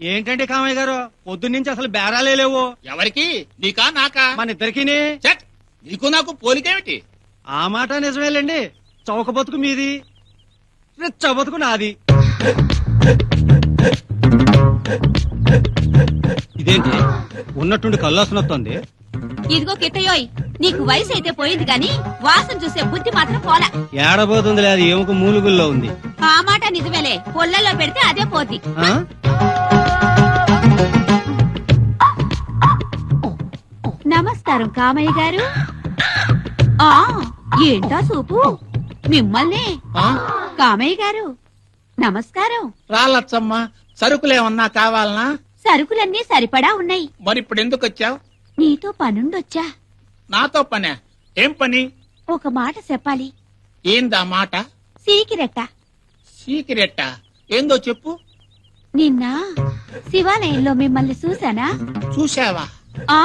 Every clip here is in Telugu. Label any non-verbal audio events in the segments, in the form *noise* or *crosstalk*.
ఏంటండి కామయ్య గారు? పొద్దున్నుంచి అసలు బేరాలే లేవు. ఎవరికి? నీకా నాకా? మన ఇద్దరికిని? చెట్! నీకు నాకు పోలికేమిటి? ఆ మాట నిజమేలండి. చౌక బతుకు మీది. రిచ్చ బతుకు నాది. ఇదేంటి? ఉన్నట్టుండి కళ్ళు వస్తుంది ఇదిగో కిట్టయోయ్ నీకు వయసు అయితే పోయింది గాని వాసన చూసే బుద్ధి మాత్రం పోలా. ఏడబోతుంది అది ఏముక మూలుగుల్లో ఉంది. ఆ మాట నిజమేలే పొల్లల్లో పెడితే అదే పోద్ది ఆ? నమస్కారం కామయ్య గారు? ఆ ఏంటా సూపు? మిమ్మల్ని? కామయ్య గారు నమస్కారం. రాలచ్చమ్మ సరుకులేమన్నా కావాలనా? సరుకులన్నీ సరిపడా ఉన్నాయి. మరి ఇప్పుడు ఎందుకు వచ్చావు నీతో పనుండొచ్చా? నాతో పనే. ఏం పని? ఒక మాట చెప్పాలి. ఏందా మాట? సీకిరెట్ట సీక్రెట్ ఏందో చెప్పు. నిన్న శివాలయంలో మిమ్మల్ని చూసానా చూసావా ఆ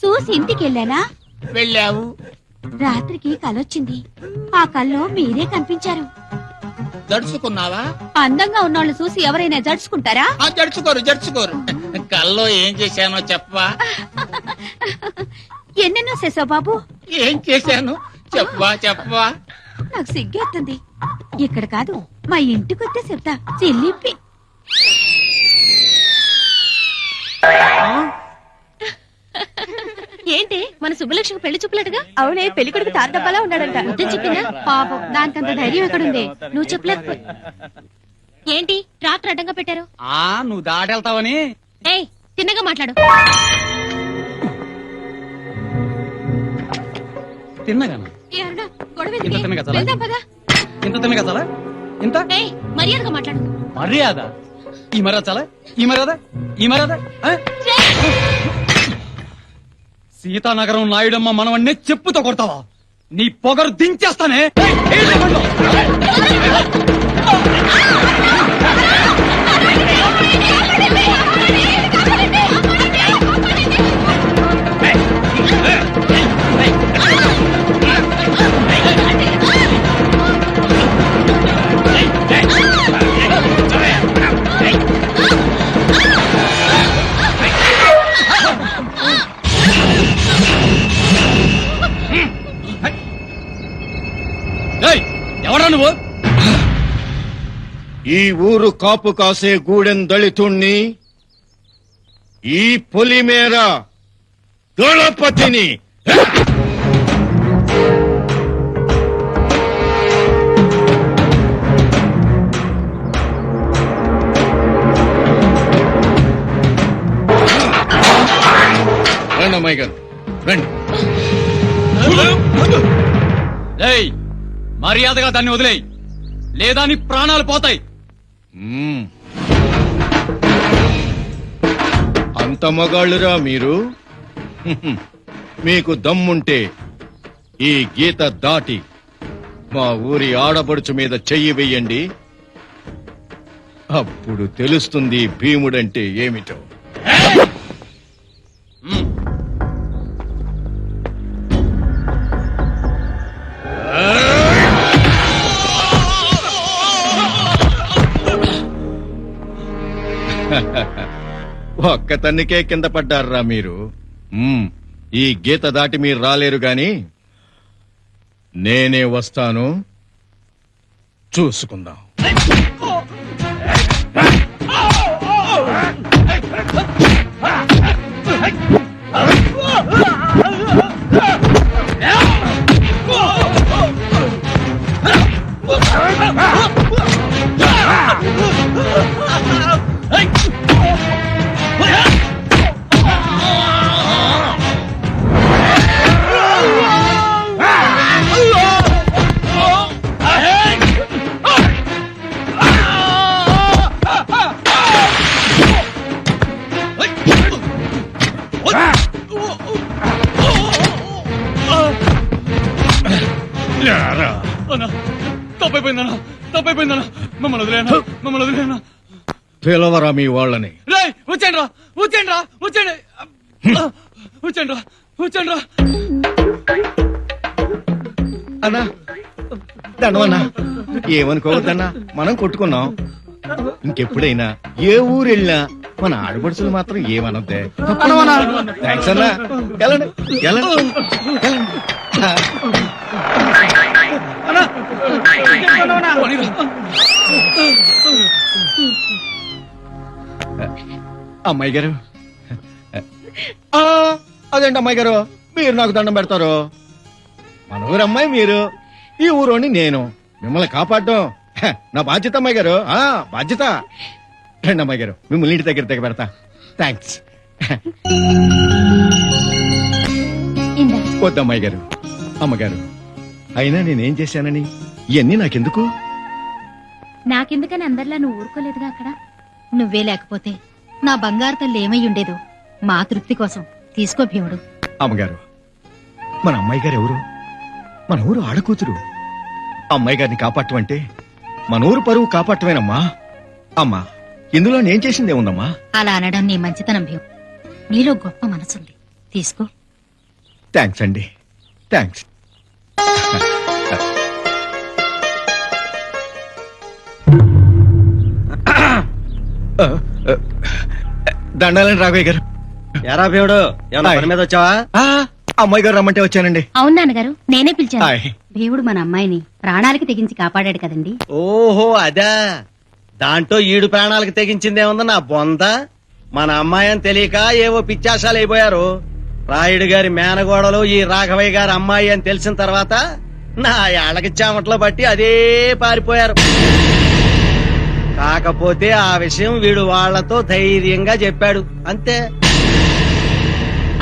చూసి ఇంటికెళ్ళానా? వెళ్ళావు. రాత్రికి కలొచ్చింది. ఆ కల్లో మీరే కనిపించారు. జడుచుకున్నావా? అందంగా ఉన్నోళ్ళు చూసి ఎవరైనా జడుచుకుంటారా? ఆ జడుచుకోరు జడుచుకోరు. కల్లో ఏం చేశానో చెప్పవా? ఎన్నెన్నో చేసావు బాబు? ఏం చేశాను? చెప్పవా చెప్పవా? నాకు సిగ్గేస్తుంది ఇక్కడ కాదు మా ఇంటికొస్తే చెప్తా. చెల్లిప్పి ఏంటి? మన సుబ్బలక్ష్మికి పెళ్ళి చూపులట్టుగా అవునే పెళ్ళి కొడుకు తాతబ్బలా ఉన్నాడంట. వద్దని చెప్పిందా పాపం దానికంత ధైర్యం ఎక్కడుంది? నువ్వు చెప్పలేకపో ఏంటి? ట్రాక్టర్ అడ్డంగా పెట్టారు? ఆ నువ్వు దాటెళ్తావని. ఏయ్ తిన్నగా మాట్లాడు. తిన్నగాను? ఏ అరుణ, గొడవ ఇంత ఎందుకే? తిన్నగా చాలా? వెళ్దాం పదా. ఇంత తిన్న కదా ఇంత? ఏయ్ మర్యాదగా మాట్లాడు. మర్యాద? ఈ మర్యాద చాలా ఈ మర్యాద? ఈ మర్యాద? ఆ? సీతానగరం నాయుడమ్మ మనవన్నే చెప్పుతో కొడతావా నీ పొగరు దించేస్తానే ఎవరా నువ్వు? ఈ ఊరు కాపు కాసే గూడెం దళితుణ్ణి ఈ పొలిమేర దళపతిని. రండి అమ్మాయి గారు రండి. మర్యాదగా దాన్ని వదిలేయి. లేదా నీ ప్రాణాలు పోతాయి. అంత మగాళ్ళురా మీరు? *laughs* మీకు దమ్ముంటే ఈ గీత దాటి మా ఊరి ఆడపడుచు మీద చెయ్యి వెయ్యండి. అప్పుడు తెలుస్తుంది భీముడంటే ఏమిటో. ఒక్క తన్నికే కింద పడ్డారా మీరు. ఈ గీత దాటి మీరు రాలేరు గాని నేనే వస్తాను. చూసుకుందాం. తప్పైపోయిందన్నా తప్పైపోయిందన్నా మమ్మల్ని వదిలేనా మమ్మల్ని వదిలేనా పిలవరా మీ వాళ్ళని. రే వచ్చేయండి రా వచ్చేయండి. రా వచ్చేయండి వచ్చేయండి రా వచ్చేయండి రా అన్నా దండవన్నా ఏమనుకోవద్దన్నా? మనం కొట్టుకున్నాం. ఇంకెప్పుడైనా ఏ ఊరు వెళ్ళినా మన ఆడపడుచులు మాత్రం ఏమనద్దే. థ్యాంక్స్ అన్నా. వెళ్ళండి వెళ్ళండి వెళ్ళండి అమ్మాయి గారు. అదేంటి అమ్మాయి గారు? మీరు నాకు దండం పెడతారు. మన ఊరు అమ్మాయి మీరు. ఈ ఊరోని నేను. మిమ్మల్ని కాపాడటం. నా బాధ్యత అమ్మాయి గారు. బాధ్యత. రండి అమ్మాయి గారు. మిమ్మల్ని ఇంటి దగ్గర దగ్గర పెడతా. థ్యాంక్స్ ఇందా. వద్దు అమ్మాయి గారు. అమ్మగారు. అయినా నేనేం చేశానని? ఇవన్నీ నాకెందుకు? నాకెందుకని అందరిలా నువ్వు ఊరుకోలేదుగా అక్కడ? నువ్వే లేకపోతే నా బంగారు తల్లి ఏమై ఉండేదో మా తృప్తి కోసం. తీసుకో భీముడు. అమ్మగారు మన అమ్మాయి గారు ఎవరు? మన ఊరు ఆడకూతురు. అమ్మాయి గారిని కాపాడటం అంటే మన ఊరు పరువు కాపాడటమేనమ్మా. అమ్మా ఇందులో నేను చేసిందే ఉందమ్మా అలా అనడం నీ మంచితనం భీము. నీలో గొప్ప మనసుంది. తీసుకో. థ్యాంక్స్ అండి. థ్యాంక్స్ దండాలండి రాఘవయ్య గారు. ఎరా భీముడు ఏమన్నా హాయ్. పని మీద వచ్చావా? ఆ, అమ్మాయి గారు రమ్మంటే వచ్చానండి. అవును నాన్నగారు నేనే పిలిచాను. హాయ్. భీముడు మన అమ్మాయిని ప్రాణాలకి తెగించి కాపాడాడు కదండి. ఓహో అదా. దాంట్లో ఈడు ప్రాణాలకు తెగించిందేముంది నా బొంద. మన అమ్మాయి అని తెలియక ఏవో పిచ్చాశాలు అయిపోయారు. రాయుడు గారి మేనగోడలు ఈ రాఘవయ్య గారి అమ్మాయి అని తెలిసిన తర్వాత నా ఏళ్ళకి చెమట్లో బట్టి అదే పారిపోయారు. కాకపోతే ఆ విషయం వీడు వాళ్ళతో ధైర్యంగా చెప్పాడు. అంతే.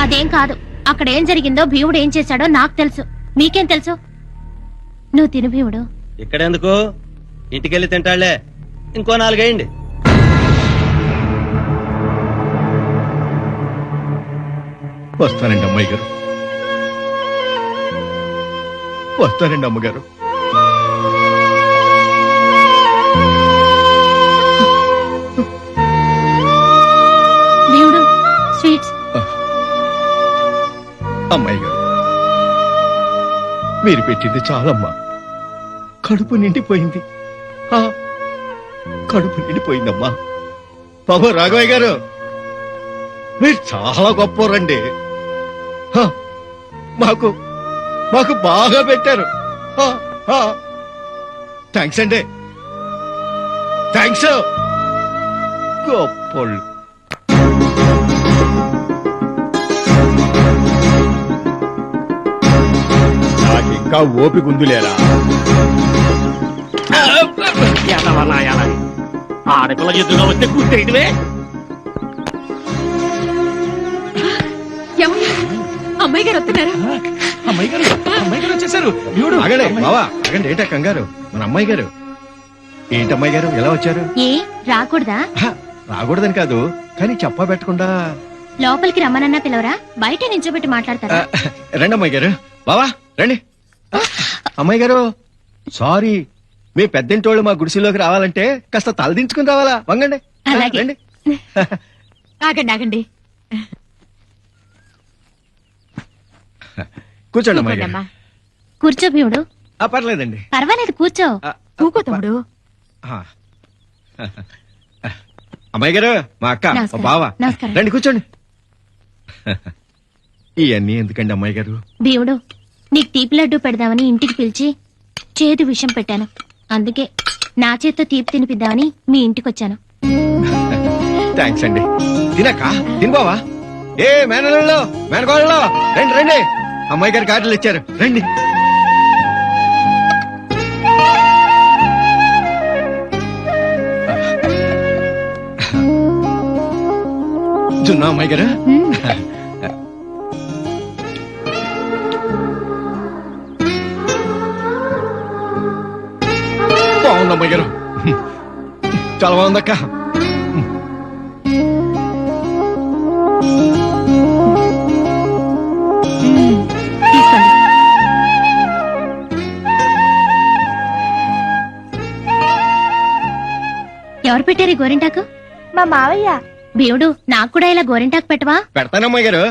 అదేం కాదు. అక్కడ ఏం జరిగిందో భీముడు ఏం చేశాడో నాకు తెలుసు. మీకేం తెలుసు? నువ్వు తిను భీముడు. ఇక్కడెందుకు? ఇంటికెళ్ళి తింటాళ్ళే. ఇంకో నాలుగేయండి. వస్తానండి అమ్మాయి గారు. వస్తానండి అమ్మగారు. అమ్మాయి గారు. మీరు పెట్టింది చాలమ్మా. కడుపు నిండిపోయింది. ఆ, కడుపు నిండిపోయిందమ్మా. బాబు రాఘవయ్య గారు. మీరు చాలా గొప్పరండి మాకు మాకు బాగా పెట్టారు. థ్యాంక్స్ అండి. థ్యాంక్స్ గొప్పళ్ళు ఇంకా ఓపిక ఉందిలేరా ఆడపిల్ల ఎదురుగా వస్తే కూర్చేయటమే అమ్మాయి గారు వస్తున్నారా? అమ్మాయి గారు అమ్మాయి గారు వచ్చేసారు. దేవుడు ఆగండి బావా ఆగండి ఏంటా కంగారు? మన అమ్మాయి గారు. ఏంటి అమ్మాయి గారు ఎలా వచ్చారు? ఏ రాకూడదా? రాకూడదని కాదు కానీ చెప్పా పెట్టకుండా. లోపలికి రమ్మనన్నా పిలవరా? బయట నించోబెట్టి మాట్లాడతారా? రండి అమ్మాయి గారు బావా రండి. అమ్మాయి గారు సారీ మీ పెద్దింటోళ్ళు మా గుడిసెలోకి రావాలంటే కాస్త తలదించుకుని రావాలా? వంగండి. అలాగే. రండి. ఆగండి ఆగండి. కూర్చోండి అమ్మాయి గారు. కూర్చో భీముడు. ఆ, పర్లేదండి. పర్వాలేదు కూర్చో. ఆ, కూకో తమ్ముడు. ఆ. అమ్మాయి గారు మా అక్క నమస్కారం. మా బావ. నమస్కారం. రండి కూర్చోండి. ఇవన్నీ ఎందుకండి అమ్మాయి గారు? భీముడు నీకు తీపి లడ్డు పెడదామని ఇంటికి పిలిచి చేదు విషం పెట్టాను. అందుకే నా చేత్తో తీపి తినిపిద్దామని మీ ఇంటికి వచ్చాను థ్యాంక్స్ అండి. తినక్క? తిను బావా ఏ మేనల్లో మేనకోళ్ళలో రండి రండి. అమ్మాయి గారి కార్డులు ఇచ్చారు. రండి. జున్నా అమ్మాయి గారు. బాగుంది అమ్మాయి గారు. చాలా బాగుందక్క. తీసుకోండి ఎవరు పెట్టారు ఈ గోరింటాకు? మా మావయ్య. భీముడు నాకు కూడా ఇలా గోరింటాకు పెట్టవా? పెడతాను అమ్మాయి గారు.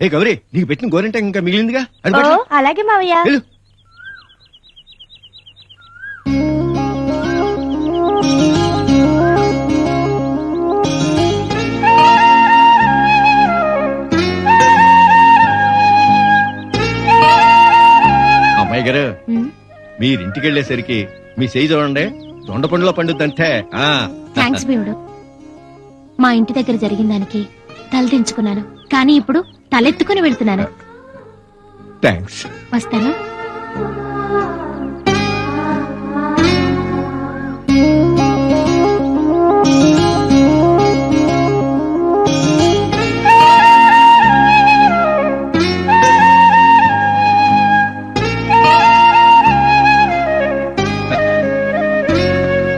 ఏ గౌరీ నీకు పెట్టిన గోరింట ఇంకా మిగిలిందిగా? అది ఓ పట్టు. అలాగే మావయ్య. వెళ్ళు. మీరింటికి వెళ్ళేసరికి మీ చేయి చూడండి దొండ పండులో పండుద్దంటే థ్యాంక్స్ భీముడు మా ఇంటి దగ్గర జరిగిన దానికి తలదించుకున్నాను కానీ ఇప్పుడు తలెత్తుకుని వెళ్తున్నాను. థ్యాంక్స్ వస్తాను.